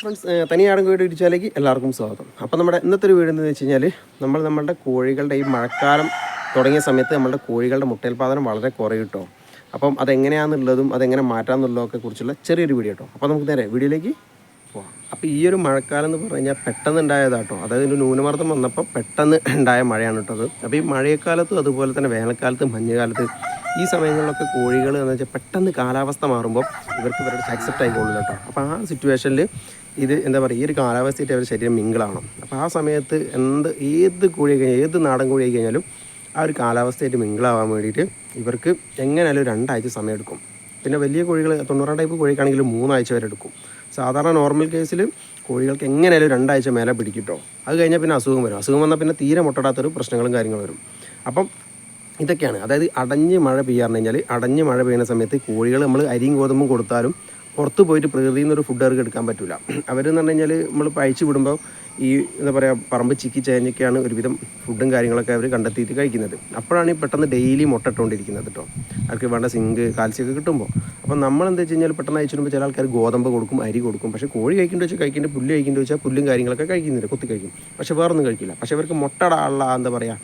Friends തനിയാടൻ കോഴിയുടെ ഇടിച്ചാലേക്ക് എല്ലാവർക്കും സ്വാഗതം. അപ്പോൾ നമ്മുടെ ഇന്നത്തെ ഒരു വീട് എന്ന് വെച്ച് കഴിഞ്ഞാൽ നമ്മൾ നമ്മുടെ കോഴികളുടെ ഈ മഴക്കാലം തുടങ്ങിയ സമയത്ത് നമ്മുടെ കോഴികളുടെ മുട്ടയുൽപാദനം വളരെ കുറയും കേട്ടോ. അപ്പം അതെങ്ങനെയാണെന്നുള്ളതും അതെങ്ങനെ മാറ്റാമെന്നുള്ളതൊക്കെ കുറിച്ചുള്ള ചെറിയൊരു വീഡിയോ കേട്ടോ. അപ്പോൾ നമുക്ക് നേരെ വീഡിയോയിലേക്ക് പോവാം. അപ്പോൾ ഈ ഒരു മഴക്കാലം എന്ന് പറഞ്ഞു കഴിഞ്ഞാൽ പെട്ടെന്ന് ഉണ്ടായതാട്ടോ അതായത് ഒരു ന്യൂനമർദ്ദം വന്നപ്പോൾ പെട്ടെന്ന് ഉണ്ടായ മഴയാണ് കേട്ടോ അത്. അപ്പോൾ ഈ മഴക്കാലത്തും അതുപോലെ തന്നെ വേനൽക്കാലത്ത് മഞ്ഞുകാലത്ത് ഈ സമയങ്ങളിലൊക്കെ കോഴികൾ എന്ന് വെച്ചാൽ പെട്ടെന്ന് കാലാവസ്ഥ മാറുമ്പോൾ ഇവർക്ക് ഇവരുടെ അക്സെപ്റ്റ് ആയിക്കോളില്ല കേട്ടോ. അപ്പോൾ ആ സിറ്റുവേഷനിൽ ഇത് എന്താ പറയുക ഈ ഒരു കാലാവസ്ഥയായിട്ട് അവരുടെ ശരീരം മിങ്കിളാവണം. അപ്പോൾ ആ സമയത്ത് എന്ത് ഏത് കോഴി ഏത് നാടൻ കോഴി കഴിഞ്ഞാലും ആ ഒരു കാലാവസ്ഥയായിട്ട് മിങ്കിളാവാൻ വേണ്ടിയിട്ട് ഇവർക്ക് എങ്ങനെയാലും രണ്ടാഴ്ച സമയം എടുക്കും പിന്നെ വലിയ കോഴികൾ തൊണ്ണൂറാം ടൈപ്പ് കോഴിക്കാണെങ്കിൽ മൂന്നാഴ്ച വരെ എടുക്കും. സാധാരണ നോർമൽ കേസിൽ കോഴികൾക്ക് എങ്ങനെയാലും രണ്ടാഴ്ച മേലെ പിടിക്കിട്ടോ അത് കഴിഞ്ഞാൽ പിന്നെ അസുഖം വരും. അസുഖം വന്നാൽ പിന്നെ തീരെ മുട്ടടാത്തൊരു പ്രശ്നങ്ങളും കാര്യങ്ങളും വരും. അപ്പം ഇതൊക്കെയാണ്. അതായത് അടഞ്ഞ് മഴ പെയ്യാന്ന് കഴിഞ്ഞാൽ അടഞ്ഞ് മഴ പെയ്യുന്ന സമയത്ത് കോഴികൾ നമ്മൾ അരിയും ഗോതമ്പും കൊടുത്താലും പുറത്ത് പോയിട്ട് പ്രകൃതിയിൽ നിന്നൊരു ഫുഡ് അവർക്ക് എടുക്കാൻ പറ്റില്ല അവരെന്ന് പറഞ്ഞു കഴിഞ്ഞാൽ നമ്മൾ അയച്ചു വിടുമ്പോൾ ഈ എന്താ പറയുക പറമ്പ് ചിക്കി ചേഞ്ഞൊക്കെയാണ് ഒരുവിധം ഫുഡും കാര്യങ്ങളൊക്കെ അവർ കണ്ടെത്തിയിട്ട് കഴിക്കുന്നത്. അപ്പോഴാണ് ഈ പെട്ടെന്ന് ഡെയിലി മുട്ട ഇട്ടുകൊണ്ടിരിക്കുന്നത് കേട്ടോ അവർക്ക് വേണ്ട സിങ്ക് കാൽസ്യമൊക്കെ കിട്ടുമ്പോൾ അപ്പോൾ നമ്മൾ എന്താ വെച്ച് കഴിഞ്ഞാൽ പെട്ടെന്ന് അയച്ചു വിടുമ്പോൾ ചില ആൾക്കാർ ഗോതമ്പ് കൊടുക്കും അരി കൊടുക്കും. പക്ഷേ കോഴി കഴിക്കേണ്ട വെച്ചാൽ കഴിക്കേണ്ട പുല്ല് കഴിക്കേണ്ട വെച്ചാൽ പുല്ലും കാര്യങ്ങളൊക്കെ കഴിക്കുന്നുണ്ട് കുത്തി കഴിക്കും. പക്ഷേ വേറൊന്നും കഴിക്കില്ല. പക്ഷേ ഇവർക്ക് മുട്ടടാനുള്ള എന്താ പറയുക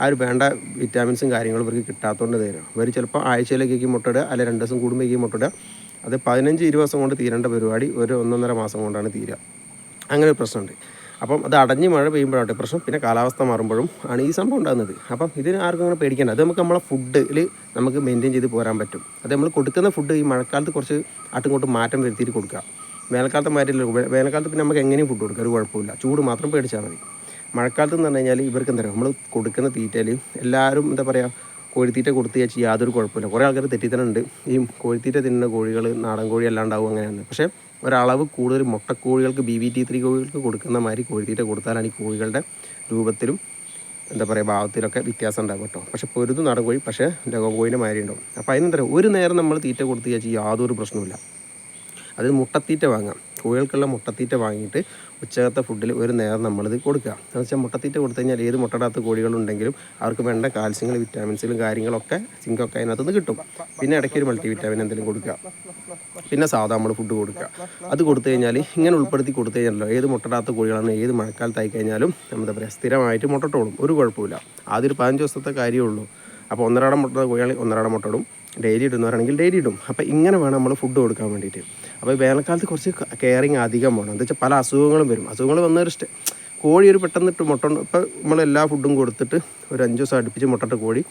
ആ ഒരു വേണ്ട വിറ്റാമിൻസും കാര്യങ്ങളും ഇവർക്ക് കിട്ടാത്തതുകൊണ്ട് തരും. ഇവർ ചിലപ്പോൾ ആഴ്ചയിലേക്കൊക്കെ മുട്ടയിടുക അല്ലെങ്കിൽ രണ്ട് ദിവസം കൂടുമ്പോഴേക്കും മുട്ടയിടുക അത് പതിനഞ്ച് ഇരുപത് ദിവസം കൊണ്ട് തീരേണ്ട പരിപാടി ഒരു ഒന്നൊന്നര മാസം കൊണ്ടാണ് തീരുക. അങ്ങനെ ഒരു പ്രശ്നമുണ്ട്. അപ്പം അത് അടഞ്ഞ് മഴ പെയ്യുമ്പോഴാണ് പ്രശ്നം. പിന്നെ കാലാവസ്ഥ മാറുമ്പോഴും ആണ് ഈ സംഭവം ഉണ്ടാകുന്നത്. അപ്പം ഇതിന് ആർക്കും അങ്ങനെ പേടിക്കേണ്ട. അത് നമുക്ക് നമ്മളെ ഫുഡിൽ നമുക്ക് മെയിന്റെയിൻ ചെയ്ത് പോരാൻ പറ്റും. അത് നമ്മൾ കൊടുക്കുന്ന ഫുഡ് ഈ മഴക്കാലത്ത് കുറച്ച് ആട്ടും മാറ്റം വരുത്തിയിട്ട് കൊടുക്കുക. വേനൽക്കാലത്ത് മാറ്റില്ല വേനൽക്കാലത്ത് പിന്നെ നമുക്ക് എങ്ങനെയും ഫുഡ് കൊടുക്കുക. ഒരു കുഴപ്പമില്ല ചൂട് മാത്രം പേടിച്ചാൽ മതി. മഴക്കാലത്ത് എന്ന് പറഞ്ഞു കഴിഞ്ഞാൽ ഇവർക്ക് എന്താ പറയുക? നമ്മൾ കൊടുക്കുന്ന തീറ്റയിൽ എല്ലാവരും എന്താ പറയുക കോഴിത്തീറ്റ കൊടുത്ത് കഴിച്ചാൽ യാതൊരു കുഴപ്പമില്ല. കുറേ ആൾക്കാർ തെറ്റിത്തനുണ്ട് ഈ കോഴിത്തീറ്റ തിന്നുന്ന കോഴികൾ നാടൻ കോഴി അല്ലാണ്ടാവും അങ്ങനെയാണ്. പക്ഷേ ഒരളവ് കൂടുതൽ മുട്ടക്കോഴികൾക്ക് ബി വി ടി ത്രീ കോഴികൾക്ക് കൊടുക്കുന്ന മാതിരി കോഴിത്തീറ്റ കൊടുത്താലാണ് ഈ കോഴികളുടെ രൂപത്തിലും എന്താ പറയുക ഭാവത്തിലൊക്കെ വ്യത്യാസം ഉണ്ടാകും കേട്ടോ. പക്ഷേ പൊരുത് നാടൻ കോഴി പക്ഷേ ലഗോൺ കോഴിന്റെ മാതിരി ഉണ്ടാവും. അപ്പോൾ അതിനെന്താ പറയുക? ഒരു നേരം നമ്മൾ തീറ്റ കൊടുത്ത് കഴിച്ചാൽ യാതൊരു പ്രശ്നവുമില്ല. അതിന് മുട്ടത്തീറ്റ വാങ്ങാം. കോഴികൾക്കുള്ള മുട്ടത്തീറ്റ വാങ്ങിയിട്ട് ഉച്ചകത്തെ ഫുഡിൽ ഒരു നേരം നമ്മളിത് കൊടുക്കുക. എന്ന് വെച്ചാൽ മുട്ടത്തീറ്റ കൊടുത്തു കഴിഞ്ഞാൽ ഏത് മുട്ടടാത്ത കോഴികളുണ്ടെങ്കിലും അവർക്ക് വേണ്ട കാൽസ്യങ്ങൾ വിറ്റാമിൻസുകളും കാര്യങ്ങളൊക്കെ സിങ്കൊക്കെ അതിനകത്ത് നിന്ന് കിട്ടും. പിന്നെ ഇടയ്ക്ക് ഒരു മൾട്ടി വിറ്റാമിൻ എന്തെങ്കിലും കൊടുക്കുക. പിന്നെ സാധാ നമ്മൾ ഫുഡ് കൊടുക്കുക. അത് കൊടുത്തു കഴിഞ്ഞാൽ ഇങ്ങനെ ഉൾപ്പെടുത്തി കൊടുത്തു കഴിഞ്ഞാലോ ഏത് മുട്ടടാത്ത കോഴികളാണ് ഏത് മഴക്കാലത്തായി കഴിഞ്ഞാലും എന്താ പറയുക സ്ഥിരമായിട്ട് മുട്ടട്ടോളും ഒരു കുഴപ്പമില്ല ആദ്യം ഒരു പതിനഞ്ച് ദിവസത്തെ കാര്യമേ ഉള്ളൂ. അപ്പോൾ ഒന്നരാടം മുട്ട കോഴികൾ ഒന്നരാടം മുട്ട ഇടും. ഡെയിലി ഇടുന്നവരാണെങ്കിൽ ഡെയിലി ഇടും. അപ്പോൾ ഇങ്ങനെ വേണം നമ്മൾ ഫുഡ് കൊടുക്കാൻ വേണ്ടിയിട്ട്. അപ്പോൾ വേനൽക്കാലത്ത് കുറച്ച് കെയറിങ് അധികം വേണം. എന്താ വെച്ചാൽ പല അസുഖങ്ങളും വരും. അസുഖങ്ങൾ വന്നൊരു സ്റ്റെ കോഴി ഒരു പെട്ടെന്നിട്ട് മുട്ട ഇപ്പോൾ നമ്മൾ എല്ലാ ഫുഡും കൊടുത്തിട്ട് ഒരു അഞ്ച് ദിവസം അടുപ്പിച്ച് മുട്ടട്ട കോഴി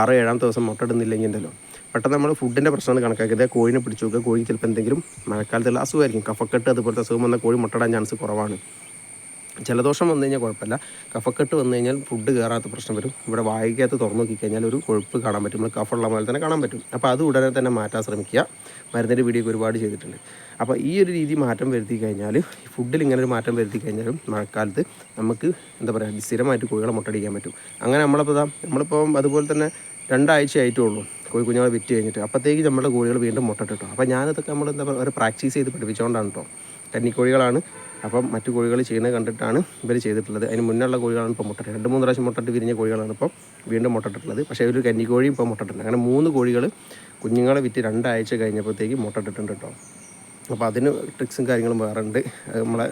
ആറ് ഏഴാം ദിവസം മുട്ട ഇടുന്നില്ലെങ്കിൽ ഉണ്ടല്ലോ പെട്ടെന്ന് നമ്മൾ ഫുഡിന്റെ പ്രശ്നമാണ് കണക്കാക്കിയത് കോഴിനെ പിടിച്ചു നോക്കുക. കോഴി ചിലപ്പോൾ എന്തെങ്കിലും മഴക്കാലത്തുള്ള അസുഖമായിരിക്കും. കഫക്കെട്ട് അതുപോലത്തെ അസുഖം വന്ന കോഴി മുട്ടടാൻ ചാൻസ് കുറവാണ്. ജലദോഷം വന്നു കഴിഞ്ഞാൽ കുഴപ്പമില്ല. കഫക്കെട്ട് വന്നു കഴിഞ്ഞാൽ ഫുഡ് കയറാത്ത പ്രശ്നം വരും. ഇവിടെ വായിക്കകത്ത് തുറന്നു നോക്കി കഴിഞ്ഞാൽ ഒരു കൊഴുപ്പ് കാണാൻ പറ്റും. നമ്മൾ കഫുള്ള പോലെ തന്നെ കാണാൻ പറ്റും. അപ്പോൾ അത് ഉടനെ തന്നെ മാറ്റാൻ ശ്രമിക്കുക. മരുന്നിന്റെ വീഡിയോ ഒരുപാട് ചെയ്തിട്ടുണ്ട്. അപ്പോൾ ഈ ഒരു രീതി മാറ്റം വരുത്തി കഴിഞ്ഞാൽ ഫുഡിൽ ഇങ്ങനെ ഒരു മാറ്റം വരുത്തി കഴിഞ്ഞാലും മഴക്കാലത്ത് നമുക്ക് എന്താ പറയുക സ്ഥിരമായിട്ട് കോഴികളെ മുട്ടടിക്കാൻ പറ്റും. അങ്ങനെ നമ്മളിപ്പോൾ നമ്മളിപ്പം അതുപോലെ തന്നെ രണ്ടാഴ്ച ആയിട്ടേ ഉള്ളൂ കോഴി കുഞ്ഞുങ്ങളെ വിറ്റ് കഴിഞ്ഞിട്ട്. അപ്പോഴത്തേക്ക് നമ്മുടെ കോഴികൾ വീണ്ടും മുട്ടട്ടിട്ടോ അപ്പോൾ ഞാനിതൊക്കെ നമ്മൾ എന്താ പറയുക ഒരു പ്രാക്ടീസ് ചെയ്ത് പഠിപ്പിച്ചുകൊണ്ടാണ് കേട്ടോ കന്നിക്കോഴികളാണ്. അപ്പം മറ്റു കോഴികൾ ചെയ്യുന്നത് കണ്ടിട്ടാണ് ഇവർ ചെയ്തിട്ടുള്ളത്. അതിന് മുന്നുള്ള കോഴികളാണ് ഇപ്പോൾ മുട്ടട്ട് രണ്ട് മൂന്ന് പ്രാവശ്യം മുട്ടട്ട് വിരിഞ്ഞ കോഴികളാണ് ഇപ്പോൾ വീണ്ടും മുട്ടട്ടിട്ടുള്ളത് പക്ഷേ ഒരു കന്നിക്കോഴിയും ഇപ്പോൾ മുട്ടട്ടുണ്ട് അങ്ങനെ മൂന്ന് കോഴികൾ കുഞ്ഞുങ്ങളെ വിറ്റ് രണ്ടാഴ്ച കഴിഞ്ഞപ്പോഴത്തേക്ക് മുട്ടട്ടിട്ടുണ്ട് കേട്ടോ. അപ്പോൾ അതിന് ട്രിക്സും കാര്യങ്ങളും വേറെ ഉണ്ട് നമ്മളെ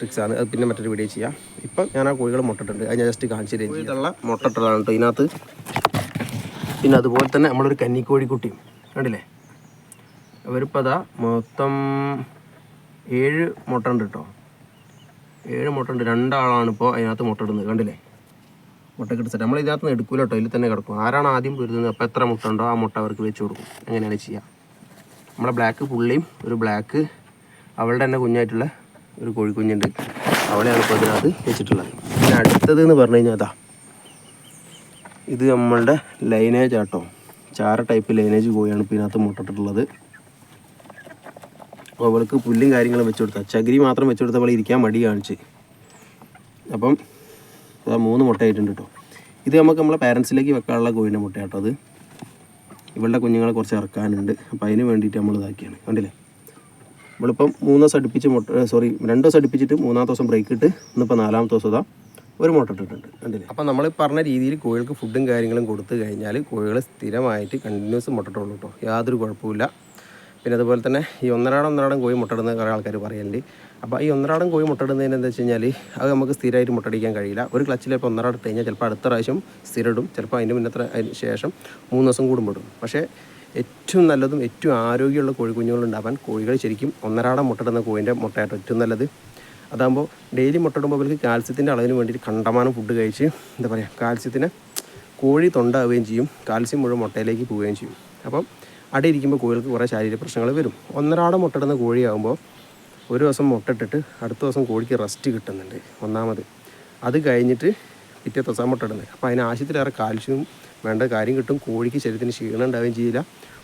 ട്രിക്സാണ് അത് പിന്നെ മറ്റൊരു വീഡിയോ ചെയ്യാം. ഇപ്പം ഞാൻ ആ കോഴികൾ മുട്ടട്ടുണ്ട് അത് ഞാൻ ജസ്റ്റ് കാണിച്ചു തരും ഇതുള്ള മുട്ടട്ടതാണ് കേട്ടോ. ഇതിനകത്ത് പിന്നെ അതുപോലെ തന്നെ നമ്മളൊരു കന്നിക്കോഴിക്കുട്ടിയും കണ്ടില്ലേ? അവരിപ്പോൾ അതാ മൊത്തം ഏഴ് മുട്ട ഉണ്ട് കേട്ടോ. ഏഴ് മുട്ട ഉണ്ട് രണ്ടാളാണ് ഇപ്പോൾ അതിനകത്ത് മുട്ട ഇടുന്നത് കണ്ടില്ലേ മുട്ട കിടച്ചിട്ട് നമ്മൾ ഇതിനകത്ത് നിന്ന് എടുക്കൂല കേട്ടോ. ഇതിൽ തന്നെ കിടക്കും. ആരാണ് ആദ്യം പൊരുതുന്നത്? അപ്പോൾ എത്ര മുട്ട ഉണ്ടോ ആ മുട്ട അവർക്ക് വെച്ച് കൊടുക്കും. അങ്ങനെയാണ് ചെയ്യുക നമ്മളെ ബ്ലാക്ക് പുള്ളിയും ഒരു ബ്ലാക്ക് അവളുടെ തന്നെ കുഞ്ഞായിട്ടുള്ള ഒരു കോഴിക്കുഞ്ഞുണ്ട്. അവളെയാണ് ഇപ്പോൾ ഇതിനകത്ത് വെച്ചിട്ടുള്ളത്. പിന്നെ അടുത്തത് എന്ന് പറഞ്ഞു കഴിഞ്ഞാൽ അതാ ഇത് നമ്മളുടെ ലൈനേജ് ആട്ടോ ചാര ടൈപ്പ് ലൈനേജ് കോഴിയാണ് ഇപ്പോൾ ഇതിനകത്ത് മുട്ടിട്ടുള്ളത് അപ്പോൾ അവൾക്ക് പുല്ലും കാര്യങ്ങളും വെച്ച് കൊടുത്താൽ ചകിരി മാത്രം വെച്ച് അവൾ ഇരിക്കാൻ മടി കാണിച്ച്. അപ്പം അതാ മൂന്ന് മുട്ടയായിട്ടുണ്ട് കേട്ടോ ഇത് നമുക്ക് നമ്മളെ പാരൻസിലേക്ക് വെക്കാനുള്ള കോഴിന്റെ മുട്ട കേട്ടോ അത്. ഇവളുടെ കുഞ്ഞുങ്ങളെ കുറച്ച് ഇറക്കാനുണ്ട്. അപ്പോൾ അതിന് വേണ്ടിയിട്ട് നമ്മൾ ഇതാക്കിയാണ്. കണ്ടില്ലേ? നമ്മളിപ്പം മൂന്ന് ദിവസം അടുപ്പിച്ച് മുട്ട സോറി രണ്ട് ദിവസം അടുപ്പിച്ചിട്ട് ദിവസം ബ്രേക്ക് ഇട്ട് ഇന്നിപ്പോൾ നാലാമത്തെ ദിവസം ഇതാ ഒരു മുട്ട ഇട്ടിട്ടുണ്ട്. കണ്ടില്ലേ? അപ്പോൾ നമ്മൾ പറഞ്ഞ രീതിയിൽ കോഴികൾക്ക് ഫുഡും കാര്യങ്ങളും കൊടുത്തു കഴിഞ്ഞാൽ കോഴികൾ സ്ഥിരമായിട്ട് കണ്ടിന്യൂസ് മുട്ടട്ടുള്ളൂ കേട്ടോ യാതൊരു കുഴപ്പമില്ല പിന്നെ അതുപോലെ തന്നെ ഈ ഒന്നരാടം ഒന്നരാടം കോഴി മുട്ടയിടുന്ന കുറേ ആൾക്കാർ പറയുന്നുണ്ട്. അപ്പോൾ ഈ ഒന്നരാടം കോഴി മുട്ടയിടുന്നതിന് എന്താ വെച്ച് കഴിഞ്ഞാൽ അത് നമുക്ക് സ്ഥിരമായിട്ട് മുട്ടടിക്കാൻ കഴിയില്ല. ഒരു ക്ലച്ചിൽ ഇപ്പോൾ ഒന്നരാടം ഇട്ട് കഴിഞ്ഞാൽ ചിലപ്പോൾ അടുത്ത പ്രാവശ്യം സ്ഥിരമിടും. ചിലപ്പോൾ അതിന്റെ മുന്നത്ര അതിന് ശേഷം മൂന്ന് ദിവസം കൂടുമ്പോൾ ഇടും. പക്ഷേ ഏറ്റവും നല്ലതും ഏറ്റവും ആരോഗ്യമുള്ള കോഴിക്കുഞ്ഞുങ്ങൾ ഉണ്ടാവാൻ കോഴികൾ ശരിക്കും ഒന്നരാടം മുട്ടയിടുന്ന കോഴിന്റെ മുട്ടയായിട്ട് ഏറ്റവും നല്ലത്. അതാകുമ്പോൾ ഡെയിലി മുട്ടയിടുമ്പോൾ അവർക്ക് കാൽസ്യത്തിന്റെ അളവിന് വേണ്ടിയിട്ട് കണ്ടമാനം ഫുഡ് കഴിച്ച് എന്താ പറയുക കാൽസ്യത്തിന് കോഴി തൊണ്ടാവുകയും ചെയ്യും. കാൽസ്യം മുഴുവൻ മുട്ടയിലേക്ക് പോവുകയും ചെയ്യും. അപ്പം അടിയിരിക്കുമ്പോൾ കോഴികൾക്ക് കുറേ ശാരീരിക പ്രശ്നങ്ങൾ വരും. ഒന്നരാടം മുട്ടയിടുന്ന കോഴിയാകുമ്പോൾ ഒരു ദിവസം മുട്ടയിട്ടിട്ട് അടുത്ത ദിവസം കോഴിക്ക് റെസ്റ്റ് കിട്ടുന്നുണ്ട് ഒന്നാമത്. അത് കഴിഞ്ഞിട്ട് പിറ്റേ ദിവസം മുട്ടയിടുന്നത്. അപ്പോൾ അതിന് ആവശ്യത്തിലേറെ കാൽസ്യവും വേണ്ട കാര്യം കിട്ടും. കോഴിക്ക് ശരീരത്തിന് ക്ഷീണം ഉണ്ടാവുകയും ചെയ്യില്ല.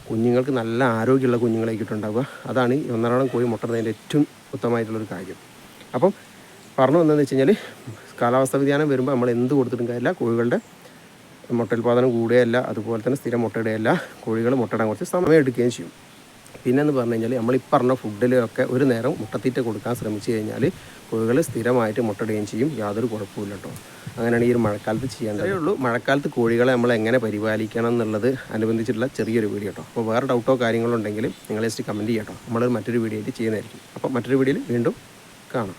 കുഞ്ഞുങ്ങൾക്ക് നല്ല ആരോഗ്യമുള്ള കുഞ്ഞുങ്ങളെ കിട്ടുണ്ടാവുക അതാണ് ഈ ഒന്നരാടം കോഴി മുട്ടയിടുന്നതിന്റെ ഏറ്റവും ഉത്തമമായിട്ടുള്ളൊരു കാര്യം. അപ്പം പറഞ്ഞു വന്നതെന്ന് വെച്ച് കഴിഞ്ഞാൽ കാലാവസ്ഥ വ്യതിയാനം വരുമ്പോൾ നമ്മൾ എന്ത് കൊടുത്തിട്ടും കാര്യമില്ല. കോഴികളുടെ മുട്ടോൽപാദനം കൂടുകയല്ല അതുപോലെ തന്നെ സ്ഥിരം മുട്ടയിടുകയല്ല കോഴികൾ മുട്ടയിടാൻ കുറച്ച് സമയം എടുക്കുകയും ചെയ്യും. പിന്നെ എന്ന് പറഞ്ഞു കഴിഞ്ഞാൽ നമ്മൾ ഈ പറഞ്ഞ ഫുഡിലൊക്കെ ഒരു നേരം മുട്ടത്തീറ്റ കൊടുക്കാൻ ശ്രമിച്ചു കഴിഞ്ഞാൽ കോഴികൾ സ്ഥിരമായിട്ട് മുട്ടയിടുകയും ചെയ്യും. യാതൊരു കുഴപ്പമില്ല കേട്ടോ അങ്ങനെയാണ് ഈ ഒരു മഴക്കാലത്ത് ചെയ്യേണ്ടതേ ഉള്ളൂ. മഴക്കാലത്ത് കോഴികളെ നമ്മൾ എങ്ങനെ പരിപാലിക്കണം എന്നുള്ളത് അനുബന്ധിച്ചിട്ടുള്ള ചെറിയൊരു വീഡിയോ കേട്ടോ അപ്പോൾ വേറെ ഡൗട്ടോ കാര്യങ്ങളോ ഉണ്ടെങ്കിൽ നിങ്ങൾ ജസ്റ്റ് കമന്റ് ചെയ്യട്ടോ നമ്മളൊരു മറ്റൊരു വീഡിയോ ആയിട്ട് ചെയ്യുന്നതായിരിക്കും. അപ്പോൾ മറ്റൊരു വീഡിയോയിൽ വീണ്ടും കാണാം.